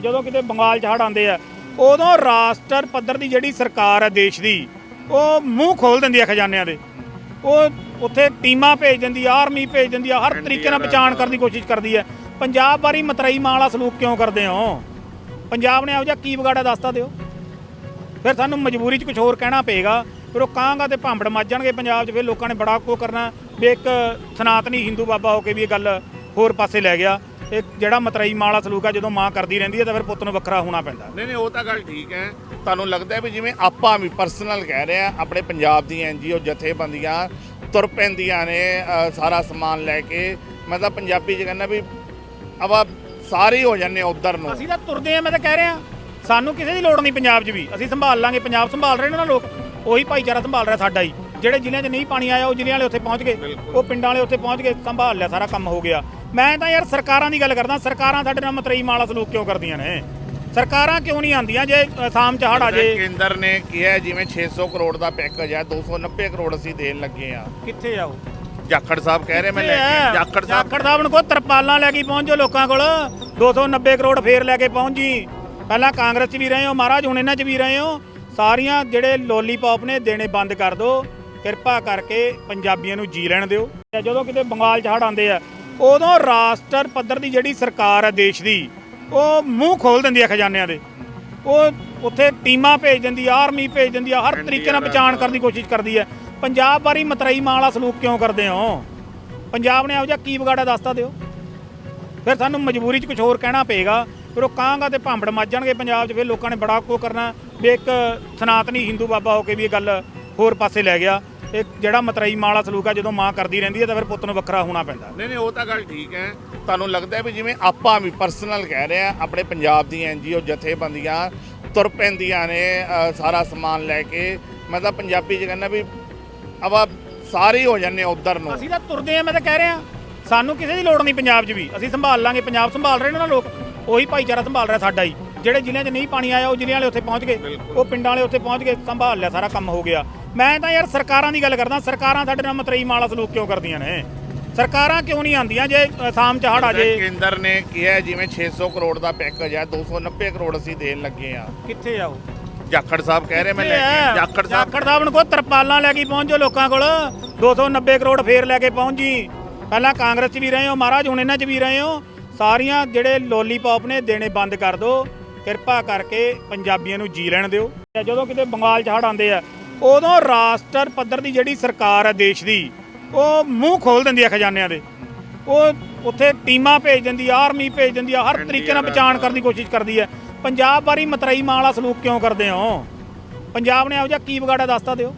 ਜਦੋਂ ਕਿਤੇ ਬੰਗਾਲ 'ਚ ਹੜ੍ਹ ਆਉਂਦੇ ਆ, ਉਦੋਂ ਰਾਸ਼ਟਰ ਪੱਧਰ ਦੀ ਜਿਹੜੀ ਸਰਕਾਰ ਹੈ ਦੇਸ਼ ਦੀ, ਉਹ ਮੂੰਹ ਖੋਲ ਦਿੰਦੀ ਹੈ ਖਜ਼ਾਨਿਆਂ ਦੇ। ਉਹ ਉੱਥੇ ਟੀਮਾਂ ਭੇਜ ਦਿੰਦੀ ਆ, ਆਰਮੀ ਭੇਜ ਦਿੰਦੀ ਆ, ਹਰ ਤਰੀਕੇ ਨਾਲ ਪਛਾਣ ਕਰਨ ਦੀ ਕੋਸ਼ਿਸ਼ ਕਰਦੀ ਹੈ। ਪੰਜਾਬ ਬਾਰੇ ਮਤਰਈ ਮਾਂ ਵਾਲਾ ਸਲੂਕ ਕਿਉਂ ਕਰਦੇ ਹੋ? ਪੰਜਾਬ ਨੇ ਇਹੋ ਜਿਹਾ ਕੀ ਵਿਗਾੜਾ ਦੱਸਤਾ ਦਿਓ? ਫਿਰ ਸਾਨੂੰ ਮਜਬੂਰੀ 'ਚ ਕੁਝ ਹੋਰ ਕਹਿਣਾ ਪਏਗਾ। ਫਿਰ ਉਹ ਕਾਂਗਾ ਤੇ ਭਾਂਬੜ ਮੱਜ ਜਾਣਗੇ ਪੰਜਾਬ 'ਚ, ਫਿਰ ਲੋਕਾਂ ਨੇ ਬੜਾ ਕੋ ਕਰਨਾ। ਵੀ ਇੱਕ ਸਨਾਤਨੀ ਹਿੰਦੂ ਬਾਬਾ ਹੋ ਕੇ ਵੀ ਇਹ ਗੱਲ ਹੋਰ ਪਾਸੇ ਲੈ ਗਿਆ। ਇਹ ਜਿਹੜਾ ਮਤਰਈ ਮਾਂ ਵਾਲਾ ਸਲੂਕ ਆ ਜਦੋਂ ਮਾਂ ਕਰਦੀ ਰਹਿੰਦੀ ਹੈ ਤਾਂ ਫਿਰ ਪੁੱਤ ਨੂੰ ਵੱਖਰਾ ਹੋਣਾ ਪੈਂਦਾ। ਨਹੀਂ ਨਹੀਂ ਉਹ ਤਾਂ ਗੱਲ ਠੀਕ ਹੈ। ਤੁਹਾਨੂੰ ਲੱਗਦਾ ਹੈ ਵੀ ਜਿਵੇਂ ਆਪਾਂ ਵੀ ਪਰਸਨਲ ਕਹਿ ਰਹੇ ਆ ਆਪਣੇ ਪੰਜਾਬ ਦੀਆਂ ਐਨਜੀਓ ਜਥੇਬੰਦੀਆਂ ਤੁਰ ਪੈਂਦੀਆਂ ਨੇ ਅ, ਸਾਰਾ ਸਮਾਨ ਲੈ ਕੇ। ਮੈਂ ਤਾਂ ਪੰਜਾਬੀ ਚ ਕਹਿੰਦਾ ਵੀ ਆਪਾਂ ਸਾਰੇ ਹੀ ਹੋ ਜਾਂਦੇ ਉਧਰ ਨੂੰ। ਅਸੀਂ ਤਾਂ ਤੁਰਦੇ ਆ ਮੈਂ ਤਾਂ ਕਹਿ ਰਿਹਾ। ਸਾਨੂੰ ਕਿਸੇ ਦੀ ਲੋੜ ਨਹੀਂ ਪੰਜਾਬ 'ਚ ਵੀ। ਅਸੀਂ ਸੰਭਾਲ ਲਾਂਗੇ ਪੰਜਾਬ ਸੰਭਾਲ ਰਹੇ ਨੇ ਨਾ ਲੋਕ। ਉਹੀ ਭਾਈਚਾਰਾ ਸੰਭਾਲ ਰਿਹਾ ਸਾਡਾ ਹੀ। ਜਿਹੜੇ ਜ਼ਿਲ੍ਹਿਆਂ 'ਚ ਨਹੀਂ ਪਾਣੀ ਆਇਆ ਉਹ ਜ਼ਿਲ੍ਹਿਆਂ ਵਾਲੇ ਉੱਥੇ ਪਹੁੰਚ ਗਏ। ਉਹ ਪਿੰਡਾਂ ਵਾਲੇ ਉੱਥੇ ਪਹੁੰਚ ਗਏ। ਸੰਭਾਲ ਲਿਆ ਸਾਰਾ ਕੰਮ ਹੋ ਗਿਆ। ਮੈਂ ਤਾਂ ਯਾਰ ਸਰਕਾਰਾਂ ਦੀ ਗੱਲ ਕਰਦਾ ਸਰਕਾਰਾਂ ਸਾਡੇ ਨਾਲ ਮਤਰਈ ਮਾਲਾ ਸਲੂਕ ਕਿਉਂ ਕਰਦੀਆਂ ਨੇ? ਸਰਕਾਰਾਂ ਕਿਉਂ ਨਹੀਂ ਆਉਂਦੀਆਂ ਜੇ ਅਸਾਮ 'ਚ ਹੜ੍ਹ ਆ ਜੇ? ਕੇਂਦਰ ਨੇ ਕਿਹਾ ਜਿਵੇਂ 600 ਕਰੋੜ ਦਾ ਪੈਕੇਜ ਹੈ 290 ਕਰੋੜ ਅਸੀਂ ਦੇਣ ਲੱਗੇ ਆ। ਕਿੱਥੇ ਆ ਉਹ? ਜਾਖੜ ਸਾਹਿਬ ਕਹਿ ਰਹੇ ਮੈਂ ਲੈ ਕੇ ਜਾਖੜ ਸਾਹਿਬ ਜਾਖੜ ਸਾਹਿਬ ਨੂੰ ਕੋ ਤਰਪਾਲਾਂ ਲੈ ਕੇ ਪਹੁੰਚੋ ਲੋਕਾਂ ਕੋਲ। 290 ਕਰੋੜ ਫੇਰ ਲੈ ਕੇ ਪਹੁੰਚ ਜੀ। ਪਹਿਲਾਂ ਕਾਂਗਰਸ 'ਚ ਵੀ ਰਹੇ ਹੋ ਮਹਾਰਾਜ ਹੁਣ ਇਹਨਾਂ 'ਚ ਵੀ ਰਹੇ ਹੋ। ਸਾਰੀਆਂ ਜਿਹੜੇ ਲੋਲੀਪੌਪ ਨੇ ਦੇਣੇ ਬੰਦ ਕਰ ਦਿਓ ਕਿਰਪਾ ਕਰਕੇ ਪੰਜਾਬੀਆਂ ਨੂੰ ਜੀ ਲੈਣ ਦਿਓ। ਜਦੋਂ ਕਿਤੇ ਬੰਗਾਲ 'ਚ ਹੜ੍ਹ ਆਉਂਦੇ ਆ ਉਦੋਂ ਰਾਸ਼ਟਰ ਪੱਧਰ ਦੀ ਜਿਹੜੀ ਸਰਕਾਰ ਹੈ ਦੇਸ਼ ਦੀ, ਉਹ ਮੂੰਹ ਖੋਲ ਦਿੰਦੀ ਹੈ ਖਜ਼ਾਨਿਆਂ ਦੇ। ਉਹ ਉੱਥੇ ਟੀਮਾਂ ਭੇਜ ਦਿੰਦੀ ਆ, ਆਰਮੀ ਭੇਜ ਦਿੰਦੀ ਆ, ਹਰ ਤਰੀਕੇ ਨਾਲ ਬਚਾਉਣ ਕਰਨ ਦੀ ਕੋਸ਼ਿਸ਼ ਕਰਦੀ ਹੈ। ਪੰਜਾਬ ਬਾਰੇ ਮਤਰਈ ਮਾਂ ਵਾਲਾ ਸਲੂਕ ਕਿਉਂ ਕਰਦੇ ਹੋ? ਪੰਜਾਬ ਨੇ ਇਹੋ ਜਿਹਾ ਕੀ ਵਿਗਾੜਾ ਦੱਸਤਾ ਦਿਓ। ਫਿਰ ਸਾਨੂੰ ਮਜਬੂਰੀ 'ਚ ਕੁਝ ਹੋਰ ਕਹਿਣਾ ਪਏਗਾ। ਫਿਰ ਉਹ ਕਾਂਗਾ ਤੇ ਭਾਂਬੜ ਮੱਚ ਜਾਣਗੇ ਪੰਜਾਬ 'ਚ, ਫਿਰ ਲੋਕਾਂ ਨੇ ਬੜਾ ਕੋ ਕਰਨਾ। ਵੀ ਇੱਕ ਸਨਾਤਨੀ ਹਿੰਦੂ ਬਾਬਾ ਹੋ ਕੇ ਵੀ ਇਹ ਗੱਲ ਹੋਰ ਪਾਸੇ ਲੈ ਗਿਆ। ਇਹ ਜਿਹੜਾ ਮਤਰਈ ਮਾਂ ਵਾਲਾ ਸਲੂਕ ਆ ਜਦੋਂ ਮਾਂ ਕਰਦੀ ਰਹਿੰਦੀ ਹੈ ਤਾਂ ਫਿਰ ਪੁੱਤ ਨੂੰ ਵੱਖਰਾ ਹੋਣਾ ਪੈਂਦਾ। ਨਹੀਂ ਨਹੀਂ ਉਹ ਤਾਂ ਗੱਲ ਠੀਕ ਹੈ। ਤੁਹਾਨੂੰ ਲੱਗਦਾ ਹੈ ਵੀ ਜਿਵੇਂ ਆਪਾਂ ਵੀ ਪਰਸਨਲ ਕਹਿ ਰਹੇ ਆ ਆਪਣੇ ਪੰਜਾਬ ਦੀਆਂ ਐਨਜੀਓ ਜਥੇਬੰਦੀਆਂ ਤੁਰ ਪੈਂਦੀਆਂ ਨੇ ਅ, ਸਾਰਾ ਸਮਾਨ ਲੈ ਕੇ। ਮੈਂ ਤਾਂ ਪੰਜਾਬੀ ਚ ਕਹਿੰਦਾ ਵੀ ਆਪਾਂ ਸਾਰੇ ਹੀ ਹੋ ਜਾਂਦੇ ਉਧਰ ਨੂੰ। ਅਸੀਂ ਤਾਂ ਤੁਰਦੇ ਆ ਮੈਂ ਤਾਂ ਕਹਿ ਰਿਹਾ। ਸਾਨੂੰ ਕਿਸੇ ਦੀ ਲੋੜ ਨਹੀਂ ਪੰਜਾਬ 'ਚ ਵੀ। ਅਸੀਂ ਸੰਭਾਲ ਲਾਂਗੇ ਪੰਜਾਬ ਸੰਭਾਲ ਰਹੇ ਨੇ ਨਾ ਲੋਕ। ਉਹੀ ਭਾਈਚਾਰਾ ਸੰਭਾਲ ਰਿਹਾ ਸਾਡਾ ਹੀ। ਜਿਹੜੇ ਜ਼ਿਲ੍ਹਿਆਂ 'ਚ ਨਹੀਂ ਪਾਣੀ ਆਇਆ ਉਹ ਜ਼ਿਲ੍ਹਿਆਂ ਵਾਲੇ ਉੱਥੇ ਪਹੁੰਚ ਗਏ। ਉਹ ਪਿੰਡਾਂ ਵਾਲੇ ਉੱਥੇ ਪਹੁੰਚ ਗਏ। ਸੰਭਾਲ ਲਿਆ ਸਾਰਾ ਕੰਮ ਹੋ ਗਿਆ। ਮੈਂ ਤਾਂ ਯਾਰ ਸਰਕਾਰਾਂ ਦੀ ਗੱਲ ਕਰਦਾ ਸਰਕਾਰਾਂ ਸਾਡੇ ਨਾਲ ਮਤਰਈ ਮਾਲਾ ਸਲੂਕ ਕਿਉਂ ਕਰਦੀਆਂ ਨੇ? ਸਰਕਾਰਾਂ ਕਿਉਂ ਨਹੀਂ ਆਉਂਦੀਆਂ ਜੇ ਅਸਾਮ 'ਚ ਹੜ੍ਹ ਆ ਜੇ? ਕੇਂਦਰ ਨੇ ਕਿਹਾ ਜਿਵੇਂ 600 ਕਰੋੜ ਦਾ ਪੈਕੇਜ ਹੈ 290 ਕਰੋੜ ਅਸੀਂ ਦੇਣ ਲੱਗੇ ਆ। ਕਿੱਥੇ ਆ ਉਹ? ਜਾਖੜ ਸਾਹਿਬ ਕਹਿ ਰਹੇ ਮੈਂ ਲੈ ਕੇ ਜਾਖੜ ਸਾਹਿਬ ਜਾਖੜ ਸਾਹਿਬ ਨੂੰ ਕੋ ਤਰਪਾਲਾਂ ਲੈ ਕੇ ਪਹੁੰਚੋ ਲੋਕਾਂ ਕੋਲ। 290 ਕਰੋੜ ਫੇਰ ਲੈ ਕੇ ਪਹੁੰਚ। ਜੀ ਪਹਿਲਾਂ ਕਾਂਗਰਸ 'ਚ ਵੀ ਰਹੇ ਹੋ ਮਹਾਰਾਜ ਹੁਣ ਇਹਨਾਂ 'ਚ ਵੀ ਰਹੇ ਹੋ। ਸਾਰੀਆਂ ਜਿਹੜੇ ਲੋਲੀਪੌਪ ਨੇ ਦੇਣੇ ਬੰਦ ਕਰ ਦਿਓ ਕਿਰਪਾ ਕਰਕੇ ਪੰਜਾਬੀਆਂ ਨੂੰ ਜੀ ਲੈਣ ਦਿਓ। ਜਦੋਂ ਕਿਤੇ ਬੰਗਾਲ 'ਚ ਹੜ੍ਹ ਆਉਂਦੇ ਆ ਉਦੋਂ ਰਾਸ਼ਟਰ ਪੱਧਰ ਦੀ ਜਿਹੜੀ ਸਰਕਾਰ ਹੈ ਦੇਸ਼ ਦੀ ਉਹ ਮੂੰਹ ਖੋਲ ਦਿੰਦੀ ਹੈ ਖਜ਼ਾਨਿਆਂ ਦੇ। ਉਹ ਉੱਥੇ ਟੀਮਾਂ ਭੇਜ ਦਿੰਦੀ ਆ ਆਰਮੀ ਭੇਜ ਦਿੰਦੀ ਆ ਹਰ ਤਰੀਕੇ ਨਾਲ ਬਚਾਉਣ ਕਰਨ ਦੀ ਕੋਸ਼ਿਸ਼ ਕਰਦੀ ਹੈ ਪੰਜਾਬ ਬਾਰੀ ਮਤਰਈ ਮਾਂ ਵਾਲਾ ਸਲੂਕ ਕਿਉਂ ਕਰਦੇ ਹੋ? ਪੰਜਾਬ ਨੇ ਇਹੋ ਜਿਹਾ ਕੀ ਵਿਗਾੜਿਆ ਦੱਸਤਾ ਦਿਓ?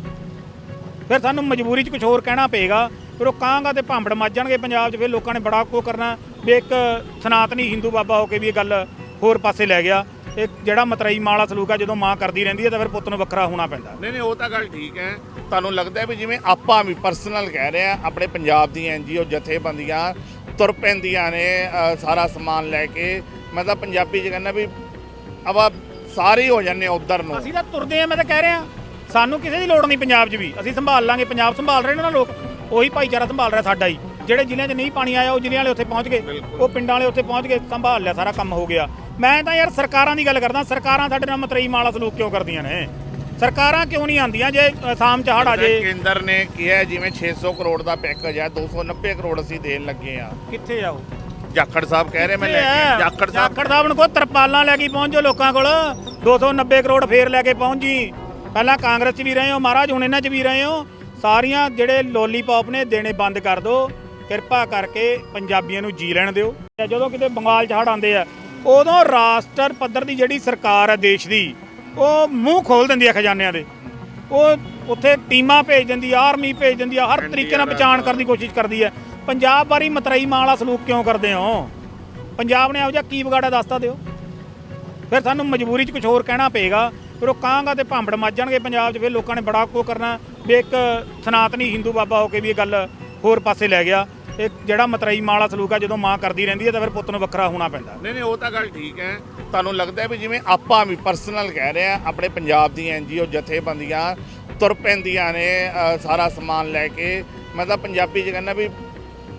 ਫਿਰ ਸਾਨੂੰ ਮਜਬੂਰੀ 'ਚ ਕੁਝ ਹੋਰ ਕਹਿਣਾ ਪਏਗਾ। ਫਿਰ ਉਹ ਕਾਂਗਾ ਤੇ ਭਾਂਬੜ ਜਾਣਗੇ ਪੰਜਾਬ 'ਚ ਫਿਰ ਲੋਕਾਂ ਨੇ ਬੜਾ ਕੋ ਕਰਨਾ। ਵੀ ਇੱਕ ਸਨਾਤਨੀ ਹਿੰਦੂ ਬਾਬਾ ਹੋ ਕੇ ਵੀ ਇਹ ਗੱਲ ਹੋਰ ਪਾਸੇ ਲੈ ਗਿਆ। ਇਹ ਜਿਹੜਾ ਮਤਰਈ ਮਾਂ ਵਾਲਾ ਸਲੂਕ ਆ ਜਦੋਂ ਮਾਂ ਕਰਦੀ ਰਹਿੰਦੀ ਹੈ ਤਾਂ ਫਿਰ ਪੁੱਤ ਨੂੰ ਵੱਖਰਾ ਹੋਣਾ ਪੈਂਦਾ। ਨਹੀਂ ਨਹੀਂ ਉਹ ਤਾਂ ਗੱਲ ਠੀਕ ਹੈ। ਤੁਹਾਨੂੰ ਲੱਗਦਾ ਹੈ ਵੀ ਜਿਵੇਂ ਆਪਾਂ ਵੀ ਪਰਸਨਲ ਕਹਿ ਰਹੇ ਆ ਆਪਣੇ ਪੰਜਾਬ ਦੀਆਂ ਐਨਜੀਓ ਜਥੇਬੰਦੀਆਂ ਤੁਰ ਪੈਂਦੀਆਂ ਨੇ ਅ, ਸਾਰਾ ਸਮਾਨ ਲੈ ਕੇ। ਮੈਂ ਤਾਂ ਪੰਜਾਬੀ ਚ ਕਹਿੰਦਾ ਵੀ ਆਪਾਂ ਸਾਰੇ ਹੀ ਹੋ ਜਾਂਦੇ ਉਧਰ ਨੂੰ। ਅਸੀਂ ਤਾਂ ਤੁਰਦੇ ਆ ਮੈਂ ਤਾਂ ਕਹਿ ਰਿਹਾ। ਸਾਨੂੰ ਕਿਸੇ ਦੀ ਲੋੜ ਨਹੀਂ ਪੰਜਾਬ 'ਚ ਵੀ। ਅਸੀਂ ਸੰਭਾਲ ਲਾਂਗੇ ਪੰਜਾਬ ਸੰਭਾਲ ਰਹੇ ਨੇ ਨਾ ਲੋਕ। ਉਹੀ ਭਾਈਚਾਰਾ ਸੰਭਾਲ ਰਿਹਾ ਸਾਡਾ ਹੀ। ਜਿਹੜੇ ਜ਼ਿਲ੍ਹਿਆਂ 'ਚ ਨਹੀਂ ਪਾਣੀ ਆਇਆ ਉਹ ਜ਼ਿਲ੍ਹਿਆਂ ਵਾਲੇ ਉੱਥੇ ਪਹੁੰਚ ਗਏ। ਉਹ ਪਿੰਡਾਂ ਵਾਲੇ ਉੱਥੇ ਪਹੁੰਚ ਗਏ ਸੰਭਾਲ ਲਿਆ ਸਾਰਾ ਕੰਮ ਹੋ ਗਿਆ। ਮੈਂ ਤਾਂ ਯਾਰ ਸਰਕਾਰਾਂ ਦੀ ਗੱਲ ਕਰਦਾ ਸਰਕਾਰਾਂ ਸਾਡੇ ਨਾਲ ਮਤਰਈ ਮਾਲਾ ਸਲੂਕ ਕਿਉਂ ਕਰਦੀਆਂ ਨੇ? ਸਰਕਾਰਾਂ ਕਿਉਂ ਨਹੀਂ ਆਉਂਦੀਆਂ ਜੇ ਅਸਾਮ 'ਚ ਹੜ੍ਹ ਆ ਜੇ? ਕੇਂਦਰ ਨੇ ਕਿਹਾ ਜਿਵੇਂ 600 ਕਰੋੜ ਦਾ ਪੈਕੇਜ ਹੈ 290 ਕਰੋੜ ਅਸੀਂ ਦੇਣ ਲੱਗੇ ਆ। ਕਿੱਥੇ ਆ ਉਹ? ਜਾਖੜ ਸਾਹਿਬ ਕਹਿ ਰਹੇ ਮੈਂ ਲੈ ਕੇ ਜਾਖੜ ਸਾਹਿਬ। ਜਾਖੜ ਸਾਹਿਬ ਨੂੰ ਕੋ ਤਰਪਾਲਾਂ ਲੈ ਕੇ ਪਹੁੰਚੋ ਲੋਕਾਂ ਕੋਲ। 290 ਕਰੋੜ ਫੇਰ ਲੈ ਕੇ ਪਹੁੰਚ। ਜੀ ਪਹਿਲਾਂ ਕਾਂਗਰਸ 'ਚ ਵੀ ਰਹੇ ਹੋ ਮਹਾਰਾਜ ਹੁਣ ਇਹਨਾਂ 'ਚ ਵੀ ਰਹੇ ਹੋ। ਸਾਰੀਆਂ ਜਿਹੜੇ ਲੋਲੀਪੌਪ ਨੇ ਦੇਣੇ ਬੰਦ ਕਰ ਦਿਓ ਕਿਰਪਾ ਕਰਕੇ ਪੰਜਾਬੀਆਂ ਨੂੰ ਜੀ ਲੈਣ ਦਿਓ। ਜਦੋਂ ਕਿਤੇ ਬੰਗਾਲ 'ਚ ਹੜ੍ਹ ਆਉਂਦੇ ਆ ਉਦੋਂ ਰਾਸ਼ਟਰ ਪੱਧਰ ਦੀ ਜਿਹੜੀ ਸਰਕਾਰ ਹੈ ਦੇਸ਼ ਦੀ ਉਹ ਮੂੰਹ ਖੋਲ ਦਿੰਦੀ ਹੈ ਖਜ਼ਾਨਿਆਂ ਦੇ। ਉਹ ਉੱਥੇ ਟੀਮਾਂ ਭੇਜ ਦਿੰਦੀ ਆ ਆਰਮੀ ਭੇਜ ਦਿੰਦੀ ਆ ਹਰ ਤਰੀਕੇ ਨਾਲ ਬਚਾਉਣ ਕਰਨ ਦੀ ਕੋਸ਼ਿਸ਼ ਕਰਦੀ ਹੈ। ਪੰਜਾਬ ਬਾਰੀ ਮਤਰਈ ਮਾਂ ਵਾਲਾ ਸਲੂਕ ਕਿਉਂ ਕਰਦੇ ਹੋ? ਪੰਜਾਬ ਨੇ ਇਹੋ ਜਿਹਾ ਕੀ ਵਿਗਾੜਿਆ ਦੱਸਤਾ ਦਿਓ। ਫਿਰ ਸਾਨੂੰ ਮਜਬੂਰੀ 'ਚ ਕੁਝ ਹੋਰ ਕਹਿਣਾ ਪਏਗਾ। ਫਿਰ ਉਹ ਕਾਂਗਾ ਤੇ ਭਾਂਬੜ ਜਾਣਗੇ ਪੰਜਾਬ 'ਚ ਫਿਰ ਲੋਕਾਂ ਨੇ ਬੜਾ ਕੋ ਕਰਨਾ। ਵੀ ਇੱਕ ਸਨਾਤਨੀ ਹਿੰਦੂ ਬਾਬਾ ਹੋ ਕੇ ਵੀ ਇਹ ਗੱਲ ਹੋਰ ਪਾਸੇ ਲੈ ਗਿਆ। ਇਹ ਜਿਹੜਾ ਮਤਰਈ ਮਾਂ ਵਾਲਾ ਸਲੂਕ ਆ ਜਦੋਂ ਮਾਂ ਕਰਦੀ ਰਹਿੰਦੀ ਹੈ ਤਾਂ ਫਿਰ ਪੁੱਤ ਨੂੰ ਵੱਖਰਾ ਹੋਣਾ ਪੈਂਦਾ। ਨਹੀਂ ਨਹੀਂ ਉਹ ਤਾਂ ਗੱਲ ਠੀਕ ਹੈ। ਤੁਹਾਨੂੰ ਲੱਗਦਾ ਵੀ ਜਿਵੇਂ ਆਪਾਂ ਵੀ ਪਰਸਨਲ ਕਹਿ ਰਹੇ ਆ ਆਪਣੇ ਪੰਜਾਬ ਦੀਆਂ ਐਨਜੀਓ ਜਥੇਬੰਦੀਆਂ ਤੁਰ ਪੈਂਦੀਆਂ ਨੇ ਸਾਰਾ ਸਮਾਨ ਲੈ ਕੇ। ਮੈਂ ਤਾਂ ਪੰਜਾਬੀ ਚ ਕਹਿੰਦਾ ਵੀ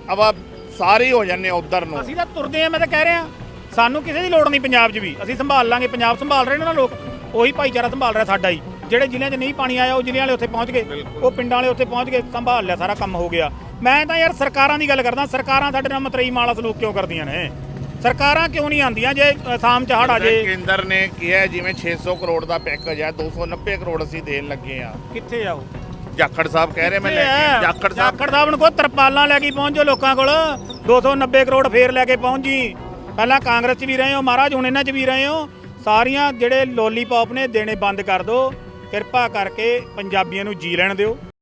ਆਪਾਂ ਸਾਰੇ ਹੀ ਹੋ ਜਾਂਦੇ ਉਧਰ ਨੂੰ। ਅਸੀਂ ਤਾਂ ਤੁਰਦੇ ਆ ਮੈਂ ਤਾਂ ਕਹਿ ਰਿਹਾ। ਸਾਨੂੰ ਕਿਸੇ ਦੀ ਲੋੜ ਨਹੀਂ ਪੰਜਾਬ 'ਚ ਵੀ। ਅਸੀਂ ਸੰਭਾਲ ਲਾਂਗੇ ਪੰਜਾਬ ਸੰਭਾਲ ਰਹੇ ਨੇ ਨਾ ਲੋਕ। ਉਹੀ ਭਾਈਚਾਰਾ ਸੰਭਾਲ ਰਿਹਾ ਸਾਡਾ ਹੀ। ਜਿਹੜੇ ਜ਼ਿਲ੍ਹਿਆਂ 'ਚ ਨਹੀਂ ਪਾਣੀ ਆਇਆ ਉਹ ਜ਼ਿਲ੍ਹਿਆਂ ਵਾਲੇ ਉੱਥੇ ਪਹੁੰਚ ਗਏ। ਉਹ ਪਿੰਡਾਂ ਵਾਲੇ ਉੱਥੇ ਪਹੁੰਚ ਗਏ ਸੰਭਾਲ ਲਿਆ ਸਾਰਾ ਕੰਮ ਹੋ ਗਿਆ। ਮੈਂ ਤਾਂ ਯਾਰ ਸਰਕਾਰਾਂ ਦੀ ਗੱਲ ਕਰਦਾ ਸਰਕਾਰਾਂ ਸਾਡੇ ਨਾਲ ਮਤਰੇਈ ਮਾਲਾ ਸਲੂਕ ਕਿਉਂ ਕਰਦੀਆਂ ਨੇ? ਸਰਕਾਰਾਂ ਕਿਉਂ ਨਹੀਂ ਆਉਂਦੀਆਂ ਜੇ ਅਸਾਮ 'ਚ ਹੜ੍ਹ ਆ ਜੇ? ਕੇਂਦਰ ਨੇ ਕਿਹਾ ਜਿਵੇਂ 600 ਕਰੋੜ ਦਾ ਪੈਕੇਜ ਹੈ 290 ਕਰੋੜ ਅਸੀਂ ਦੇਣ ਲੱਗੇ ਆ। ਕਿੱਥੇ ਆ ਉਹ? ਜਾਖੜ ਸਾਹਿਬ ਕਹਿ ਰਹੇ ਮੈਂ ਲੈ ਕੇ ਜਾਖੜ ਸਾਹਿਬ ਜਾਖੜ ਸਾਹਿਬ ਨੂੰ ਕੋ ਤਰਪਾਲਾਂ ਲੈ ਕੇ ਪਹੁੰਚੋ ਲੋਕਾਂ ਕੋਲ। 290 ਕਰੋੜ ਫੇਰ ਲੈ ਕੇ ਪਹੁੰਚ ਜੀ। ਪਹਿਲਾਂ ਕਾਂਗਰਸ 'ਚ ਵੀ ਰਹੇ ਹੋ ਮਹਾਰਾਜ ਹੁਣ ਇਹਨਾਂ 'ਚ ਵੀ ਰਹੇ ਹੋ। ਸਾਰੀਆਂ ਜਿਹੜੇ ਲੋਲੀਪੌਪ ਨੇ ਦੇਣੇ ਬੰਦ ਕਰ ਦਿਓ ਕਿਰਪਾ ਕਰਕੇ ਪੰਜਾਬੀਆਂ ਨੂੰ ਜੀ ਲੈਣ ਦਿਓ।